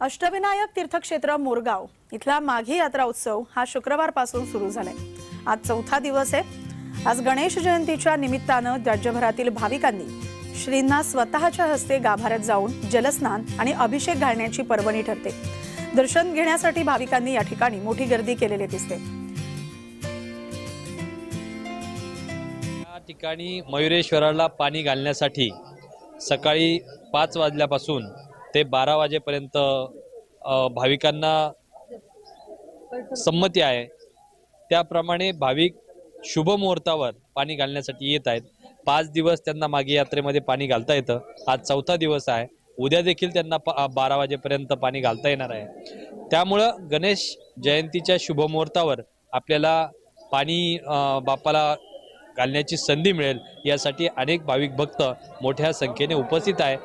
अष्टविनायक तीर्थक्षेत्र मोरगाव. इथला माघी यात्रा उत्सव हा शुक्रवारपासून सुरू झालाय. आज चौथा दिवस आहे. आज गणेश जयंतीच्या निमित्तानं राज्यभरातील भाविकांनी श्रींना स्वतःच्या हस्ते गाभाऱ्यात जाऊन जलस्नान आणि अभिषेक घालण्याची पर्वणी ठरते. दर्शन घेण्यासाठी भाविकांनी या ठिकाणी मोठी गर्दी केलेली दिसते. या ठिकाणी मयुरेश्वराला पाणी घालण्यासाठी सकाळी पाच वाजल्यापासून ते बारा वाजेपर्यंत भाविकांना संमती आहे. त्याप्रमाणे भाविक शुभ मुहूर्तावर पाणी घालण्यासाठी येत आहेत. पाच दिवस त्यांना मागे यात्रेमध्ये पाणी घालता येतं. आज चौथा दिवस आहे. उद्या देखील त्यांना बारा वाजेपर्यंत पाणी घालता येणार आहे. त्यामुळं गणेश जयंतीच्या शुभमुहूर्तावर आपल्याला पाणी बापाला घालण्याची संधी मिळेल. यासाठी अनेक भाविक भक्त मोठ्या संख्येने उपस्थित आहे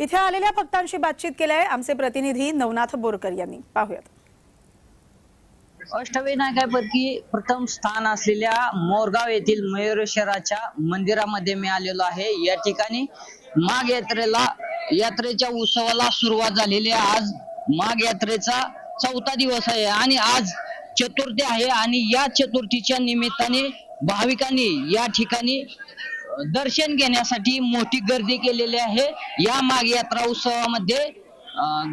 इथे आलेल्या भक्तांशी बातचीत केली आहे आमचे प्रतिनिधी नवनाथ बोरकर यांनी. पाहूयात. अष्टविनायकापैकी प्रथम स्थान असलेल्या मोरगाव येथील मयुरेश्वराच्या मंदिरामध्ये मी आलेलो आहे. या ठिकाणी माघ यात्रेला यात्रेच्या उत्सवाला सुरुवात झालेली आहे. आज माघ यात्रेचा चौथा दिवस आहे आणि आज चतुर्थी आहे आणि या चतुर्थीच्या निमित्ताने भाविकांनी या ठिकाणी दर्शन घेण्यासाठी मोठी गर्दी केलेली आहे. या माघ यात्रा उत्सवामध्ये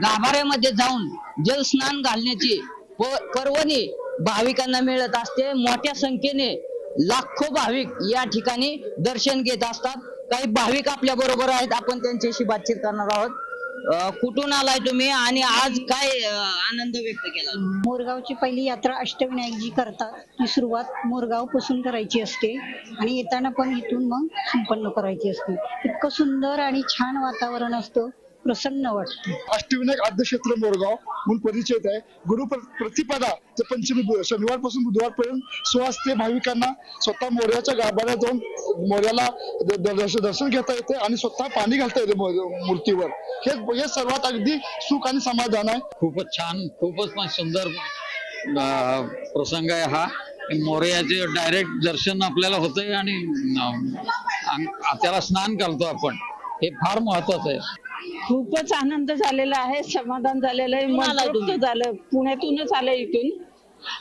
गाभाऱ्यामध्ये जाऊन जलस्नान घालण्याची पर्वणी भाविकांना मिळत असते. मोठ्या संख्येने लाखो भाविक या ठिकाणी दर्शन घेत असतात. काही भाविक आपल्या बरोबर आहेत. आपण त्यांच्याशी बातचीत करणार आहोत. कुठून आलाय तुम्ही आणि आज काय आनंद व्यक्त केला? मोरगावची पहिली यात्रा अष्टविनायकजी करतात. ती सुरुवात मोरगावपासून करायची असते आणि येताना पण इथून मग संपन्न करायची असते. इतकं सुंदर आणि छान वातावरण असतं. प्रसन्न वाटतं. अष्टविनायक आद्यक्षेत्र मोरगाव म्हणून परिचित आहे. गुरु प्र- प्रतिपदा ते पंचमी शनिवारपासून बुधवारपर्यंत सुवासते भाविकांना स्वतः मोर्याच्या गाभाऱ्यात जाऊन मोर्याला दर्शन घेता येते आणि स्वतः पाणी घालता येते मू- मूर्तीवर. हे हे सर्वात अगदी सुख आणि समाधान आहे. खूपच छान खूपच पण सुंदर अं, प्रसंग आहे हा. मोरयाचे डायरेक्ट दर्शन आपल्याला होतंय आणि त्याला स्नान करतो आपण. हे फार महत्वाचं आहे. खूपच आनंद झालेला आहे समाधान झालेलं आहे झालं. पुण्यातूनच आलं इथून.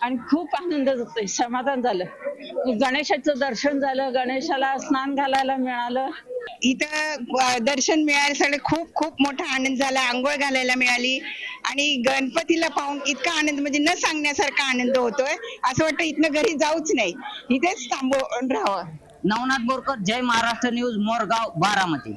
आणि खूप आनंद होतोय समाधान झालं. गणेशाचं दर्शन झालं गणेशाला स्नान घालायला मिळालं. इथं दर्शन मिळाल्यासाठी खूप खूप मोठा आनंद झाला आंघोळ घालायला मिळाली. आणि गणपतीला पाहून इतका आनंद म्हणजे न सांगण्यासारखा आनंद होतोय. असं वाटतं इथनं घरी जाऊच नाही. इथेच थांबून राहावं. नवनाथ बोरकर जय महाराष्ट्र न्यूज मोरगाव बारामती.